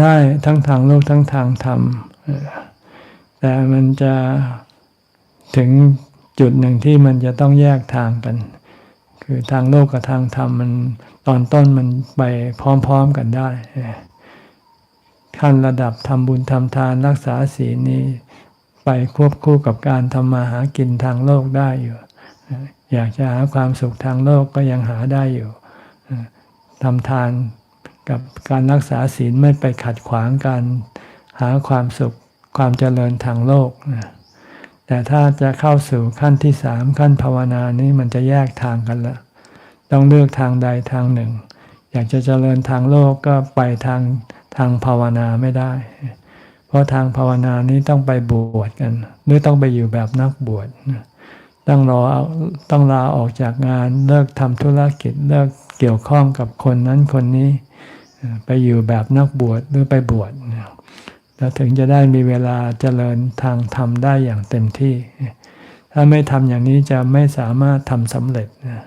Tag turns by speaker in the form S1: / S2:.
S1: ได้ทั้งทางโลกทั้งทางธรรม แต่มันจะถึงจุดหนึ่งที่มันจะต้องแยกทางกัน คือทางโลกกับทางธรรมมันตอนต้นมันไปพร้อมๆกันได้ ขั้นระดับทำบุญทำทานรักษาศีลนี้ ไปควบคู่กับการทำมาหากินทางโลกได้อยู่ อยากจะหาความสุขทางโลกก็ยังหาได้อยู่ทำทาน กับการรักษาศีลไม่ไปขัดขวางการหาความสุขความเจริญทางโลกนะแต่ถ้าจะเข้าสู่ขั้นที่สามขั้นภาวนานี้มันจะแยกทางกันละต้องเลือกทางใดทางหนึ่ง อยากจะเจริญทางโลกก็ไปทางทางภาวนาไม่ได้ เพราะทางภาวนานี้ต้องไปบวชกัน หรือต้องไปอยู่แบบนักบวชต้องรอเอาต้องลาออกจากงานเลิกทำธุรกิจเลิกเกี่ยวข้องกับคนนั้นคนนี้ ไปอยู่แบบนักบวชหรือไปบวชแล้วถึงจะได้มีเวลาเจริญทางธรรมได้อย่างเต็มที่ ถ้าไม่ทำอย่างนี้จะไม่สามารถทำสำเร็จนะ